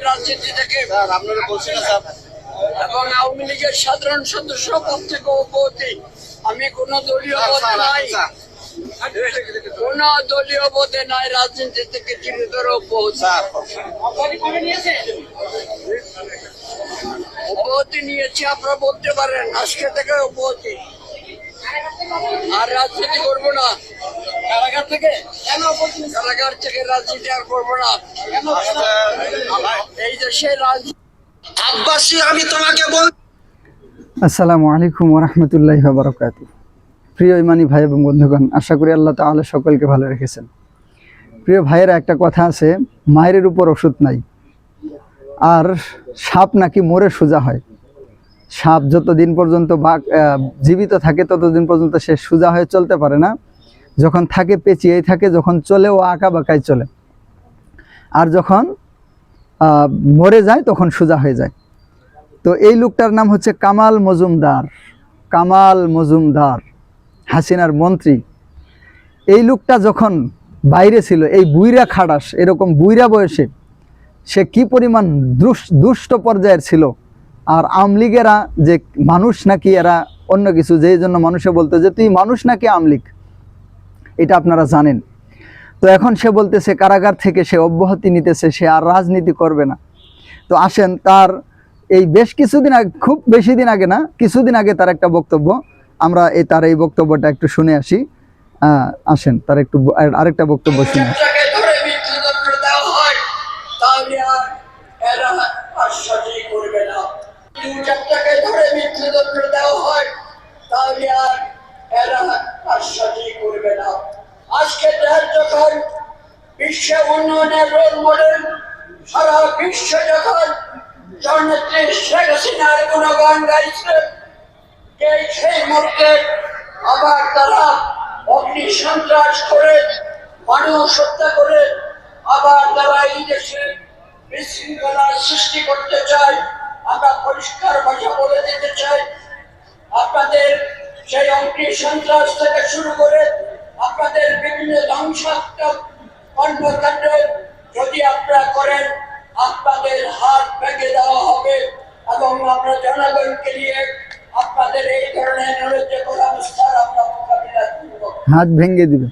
রাজনীতি থেকে এবং আওয়ামী লীগের সাধারণ সদস্য থেকে অপরাধী আমি কোন দলীয় পদে নাই। কোন দলীয় পদে নাই রাজনীতি থেকে চিরতর স্যার। নিয়েছি? আপনারা বলতে পারেন। আজকে থেকে অপরাধী আর রাজনীতি করব না। কারাগার থেকে? কেন কারাগার থেকে রাজনীতি আর করব না? এই রাজনীতি আব্বাসী আমি তোমাকে বল আসসালামু আলাইকুম ওরহমতুল্লাহ বারকাত প্রিয় ইমানি ভাই এবং বন্ধুগণ আশা করি আল্লাহ তাআলা সকলকে ভালো রেখেছেন। প্রিয় ভাইয়েরা একটা কথা আছে মায়ের উপর ওষুধ নাই আর সাপ নাকি মোরে সোজা হয়। সাপ যতদিন পর্যন্ত বা আহ, জীবিত থাকে ততদিন পর্যন্ত সে সোজা হয়ে চলতে পারে না। যখন থাকে পেঁচিয়েই থাকে, যখন চলে ও আঁকা বাঁকায় চলে। আর যখন মরে যায়, তখন সোজা হয়ে যায়। তো এই লোকটার নাম হচ্ছে কামাল মজুমদার। কামাল মজুমদার, হাসিনার মন্ত্রী। এই লোকটা যখন বাইরে ছিল, এই বুইরা খাটাস, এরকম বুইরা বয়সে, সে কি পরিমাণ দুষ- দুষ্ট পর্যায়ের ছিল। আর আমলিগেরা যে মানুষ নাকি, এরা অন্য কিছু, যেই জন্য মানুষে বলতো যে, তুই মানুষ নাকি আমলিগ এটা আপনারা জানেন। তো এখন সে বলতেছে, কারাগার থেকে সে অব্যাহতি নিতেছে, সে আর রাজনীতি করবে না। তো আসেন, তার এই বেশ কিছুদিন আগে, খুব বেশি দিন আগে না, কিছুদিন আগে তার একটা বক্তব্য, আমরা এই তার এই বক্তব্যটা একটু শুনে আসি। আসেন, তার একটু আরেকটা বক্তব্য শুনে ধরে মৃত্যুদণ্ড দেওয়া হয়, তাহলে আর এরা সঠিক করবে না। আজকে দেশ যখন বিশ্ব উন্নয়নের রোল মডেল সারা বিশ্ব যখন জননেত্রী শেখ হাসিনার গুণগান গাইছে, সেই মুহূর্তে আবার তারা অগ্নি সন্ত্রাস করে, মানুষ হত্যা করে, আবার তারা এই দেশে বিশৃঙ্খলার সৃষ্টি করতে চায়। আমরা পরিষ্কার ভাষা বলে দিতে চাই, আপনাদের সেই অগ্নি সন্ত্রাস থেকে শুরু করে আপনাদের বিভিন্ন ধ্বংসাত্মক কর্মকাণ্ড যদি আপনারা করেন, আপনাদের হাত ভেঙে দেওয়া হবে এবং আমরা জনগণকে নিয়ে আপনাদের এই ধরনের নৈরাজ্যকর অবস্থার আমরা মোকাবিলা করব। হাত ভেঙে দিবে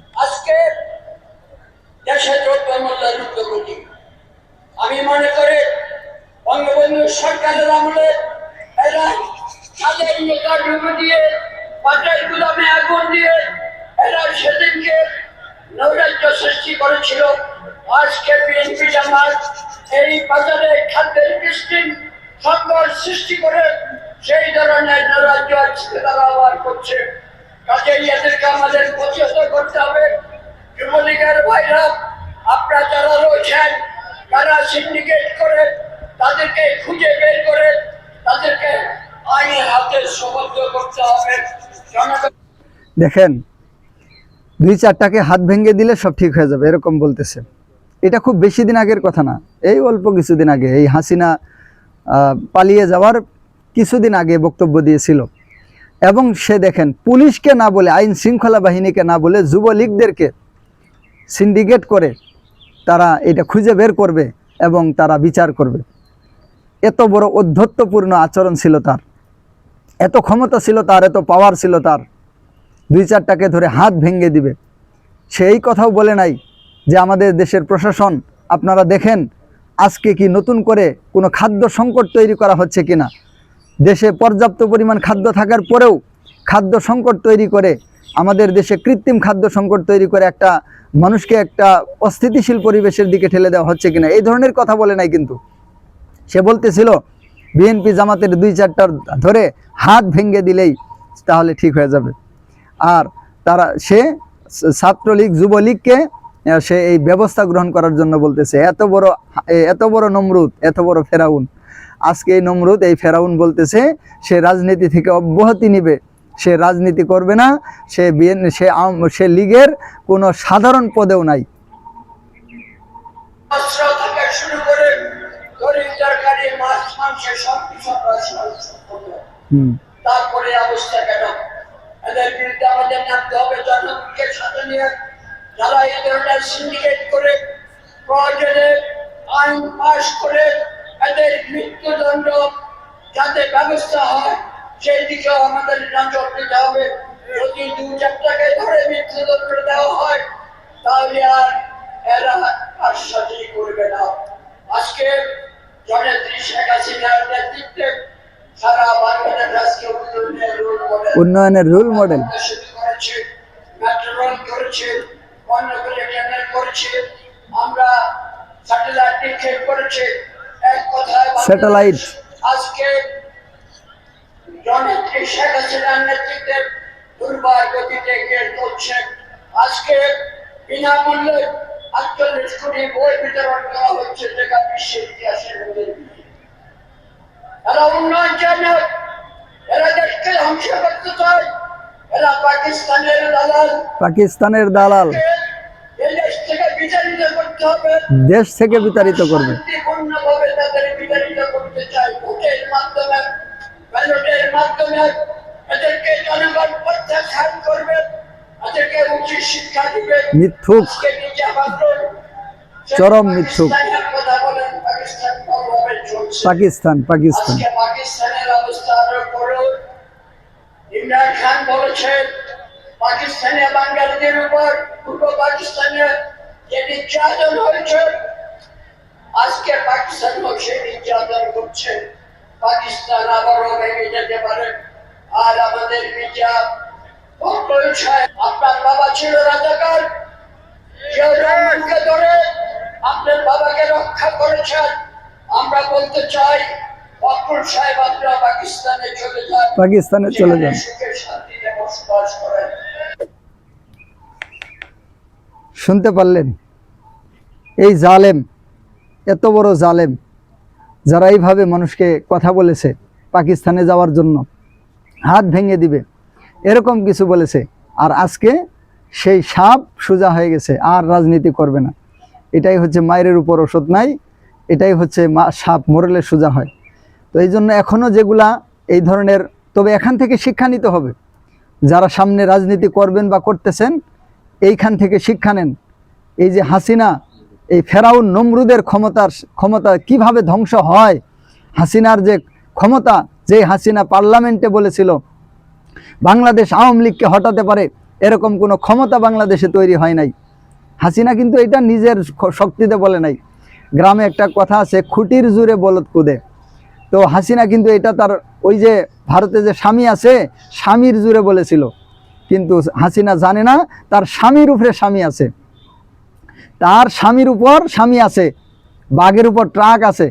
করেছিল আজকে বিএনপি জামাত এই বাজারে খাদ্যের বৃষ্টি সংকট সৃষ্টি করে সেই ধরনের নৈরাজ্য আজকে তারা আবার করছে। কাজেই এদেরকে আমাদের প্রতিহত করতে হবে। যুবলীগের ভাইরা, আপনারা যারা রয়েছেন তারা সিন্ডিকেট করে, তাদেরকে খুঁজে বের করে, তাদেরকে আইনের হাতে সমর্থ করতে হবে। জনগণ দেখেন দুই চারটাকে হাত ভেঙে দিলে সব ঠিক হয়ে যাবে, এরকম বলতেছে। এটা খুব বেশি দিন আগের কথা না, এই অল্প কিছুদিন আগে, এই হাসিনা পালিয়ে যাওয়ার কিছুদিন আগে বক্তব্য দিয়েছিল। এবং সে দেখেন, পুলিশকে না বলে, আইন শৃঙ্খলা বাহিনীকে না বলে যুবলীগদেরকে সিন্ডিকেট করে তারা এটা খুঁজে বের করবে এবং তারা বিচার করবে। এত বড় অধ্যত্বপূর্ণ আচরণ ছিল তার। এত ক্ষমতা ছিল তার, এত পাওয়ার ছিল তার। দুই চারটাকে ধরে হাত ভেঙে দিবে। সেই কথাও বলে নাই যে আমাদের দেশের প্রশাসন, আপনারা দেখেন আজকে কি নতুন করে কোনো খাদ্য সংকট তৈরি করা হচ্ছে কিনা? দেশে পর্যাপ্ত পরিমাণ খাদ্য থাকার পরেও খাদ্য সংকট তৈরি করে, আমাদের দেশে কৃত্রিম খাদ্য সংকট তৈরি করে একটা মানুষকে একটা অস্থিতিশীল পরিবেশের দিকে ঠেলে দেওয়া হচ্ছে কিনা, এই ধরনের কথা বলে নাই কিন্তু। সে বলতেছিল, বিএনপি জামাতের দুই চারটার ধরে হাত ভেঙে দিলেই তাহলে ঠিক হয়ে যাবে। আর তারা সে ছাত্রলীগ যুবলীগকে সে এই ব্যবস্থা গ্রহণ করার জন্য বলতেছে এত বড় এত বড় নমরুদ এত বড় ফেরাউন। আজকে এই নমরুদ এই ফেরাউন বলতেছে সে রাজনীতি থেকে অব্যাহতি নিবে সে রাজনীতি করবে না সে বিএন সে সে লীগের কোনো সাধারণ পদেও নাই। তারপরে অবস্থা কেন? এদের বিরুদ্ধে আমাদের নামতে হবে। জনগণকে সাথে যারা এই ধরনের সিন্ডিকেট করে প্রয়োজনে আইন পাশ করে এদের মৃত্যুদণ্ড যাতে ব্যবস্থা হয়, সেই দিকেও আমাদের নজর দিতে হবে। যদি দু চারটাকে ধরে মৃত্যুদণ্ড দেওয়া হয়, তাহলে আর এরা আর সঠিক করবে না। আজকে জনেত্রী শেখ হাসিনার নেতৃত্বে উন্নয়নের রোল মডেল স্যাটেলাইট। আজকে দুর্বার আজকে বিনামূল্যে আটচল্লিশ কোটি বই বিতরণ করা হচ্ছে যেটা বিশ্বের ইতিহাসের মধ্যে এরা উন্নয়ন চায় না। এরা দেশকে ধ্বংস করতে চায়। এরা পাকিস্তানের দালাল। পাকিস্তানের দালাল। দেশ থেকে বিতাড়িত করবে। মিথ্যুক। চরম মিথ্যুক। পাকিস্তান পাকিস্তান। পাকিস্তানের ইমরান খান বলেছেন, পাকিস্তানে বাঙালিদের উপর, পূর্ব পাকিস্তানে যে নির্যাতন হয়েছে, আজকে পাকিস্তান সে নির্যাতন করছে। পাকিস্তান আবারও ভেঙে যেতে পারে। আর আমাদের বক্তব্য আপনার বাবা ছিল রাজাকার আপনার বাবাকে রক্ষা করেছেন। আমরা বলতে চাই ফখরুল সাহেব আপনারা পাকিস্তানে চলে যান। পাকিস্তানে চলে যান। শুনতে পারলেন? এই জালেম এত বড় জালেম যারা এইভাবে মানুষকে কথা বলেছে পাকিস্তানে যাওয়ার জন্য হাত ভেঙে দিবে এরকম কিছু বলেছে। আর আজকে সেই সাপ সোজা হয়ে গেছে আর রাজনীতি করবে না। এটাই হচ্ছে মায়ের উপর ওষুধ নাই এটাই হচ্ছে মা সাপ মরলে সোজা হয়। তো এই জন্য এখনও যেগুলা এই ধরনের, তবে এখান থেকে শিক্ষা নিতে হবে। যারা সামনে রাজনীতি করবেন বা করতেছেন, এইখান থেকে শিক্ষা নেন। এই যে হাসিনা, এই ফেরাউন নমরুদের ক্ষমতার, ক্ষমতা কীভাবে ধ্বংস হয়, হাসিনার যে ক্ষমতা যে হাসিনা পার্লামেন্টে বলেছিল, বাংলাদেশ আওয়ামী লীগকে হটাতে পারে, এরকম কোনো ক্ষমতা বাংলাদেশে তৈরি হয় নাই। হাসিনা কিন্তু এটা নিজের শক্তিতে বলে নাই। গ্রামে একটা কথা আছে, খুঁটির জুড়ে বলদ কুদে। তো হাসিনা কিন্তু এটা তার ওই যে ভারতে যে স্বামী আছে, স্বামীর জুড়ে বলেছিল। কিন্তু হাসিনা জানে না, তার স্বামীর উপরে স্বামী আছে। তার স্বামীর উপর স্বামী আছে, বাঘের উপর ট্রাক আছে।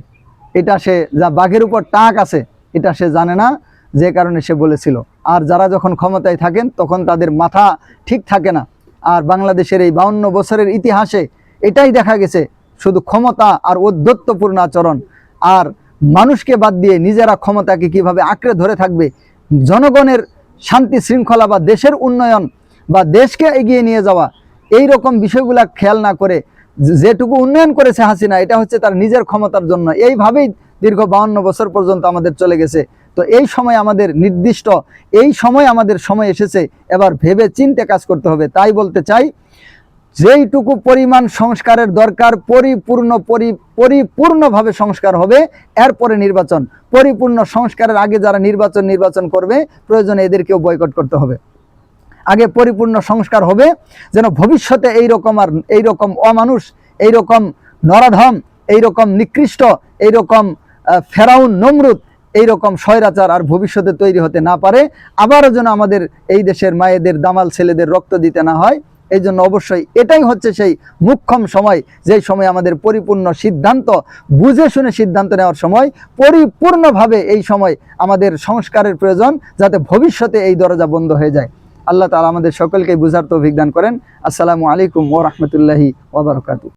এটা সে যা বাঘের উপর ট্রাক আছে, এটা সে জানে না, যে কারণে সে বলেছিল। আর যারা যখন ক্ষমতায় থাকেন, তখন তাদের মাথা ঠিক থাকে না। আর বাংলাদেশের এই বাউন্ন বছরের ইতিহাসে এটাই দেখা গেছে শুধু ক্ষমতা আর ঔদ্ধত্যপূর্ণ আচরণ। আর মানুষকে বাদ দিয়ে নিজেরা ক্ষমতাকে কীভাবে আঁকড়ে ধরে থাকবে, জনগণের শান্তি শৃঙ্খলা বা দেশের উন্নয়ন বা দেশকে এগিয়ে নিয়ে যাওয়া, এই রকম বিষয়গুলা খেয়াল না করে যেটুকু উন্নয়ন করেছে হাসিনা, এটা হচ্ছে তার নিজের ক্ষমতার জন্য। এইভাবেই দীর্ঘ বাউন্ন বছর পর্যন্ত আমাদের চলে গেছে। তো এই সময় আমাদের নির্দিষ্ট, এই সময় আমাদের সময় এসেছে। এবার ভেবে চিন্তে কাজ করতে হবে। তাই বলতে চাই যেইটুকু পরিমাণ সংস্কারের দরকার, পরিপূর্ণ পরি, পরিপূর্ণভাবে সংস্কার হবে, এরপরে নির্বাচন। পরিপূর্ণ সংস্কারের আগে যারা নির্বাচন নির্বাচন করবে, প্রয়োজনে এদেরকেও বয়কট করতে হবে। আগে পরিপূর্ণ সংস্কার হবে, যেন ভবিষ্যতে এই রকম আর এই রকম অমানুষ এই রকম নরাধম এই রকম নিকৃষ্ট এই রকম ফেরাউন, নমরুদ এই রকম স্বৈরাচার আর ভবিষ্যতে তৈরি হতে না পারে। আবারও যেন আমাদের এই দেশের মায়েদের, দামাল ছেলেদের রক্ত দিতে না হয়। এই জন্য অবশ্যই এটাই হচ্ছে সেই মুখ্যম সময়, যেই সময় আমাদের পরিপূর্ণ সিদ্ধান্ত, বুঝে শুনে সিদ্ধান্ত নেওয়ার সময়, পরিপূর্ণভাবে এই সময় আমাদের সংস্কারের প্রয়োজন যাতে ভবিষ্যতে এই দরজা বন্ধ হয়ে যায়। আল্লাহ তালা আমাদের সকলকে বুঝার তো অভিজ্ঞান করেন। আসসালামু আলাইকুম ও রহমতুল্লাহি ওবরকাতু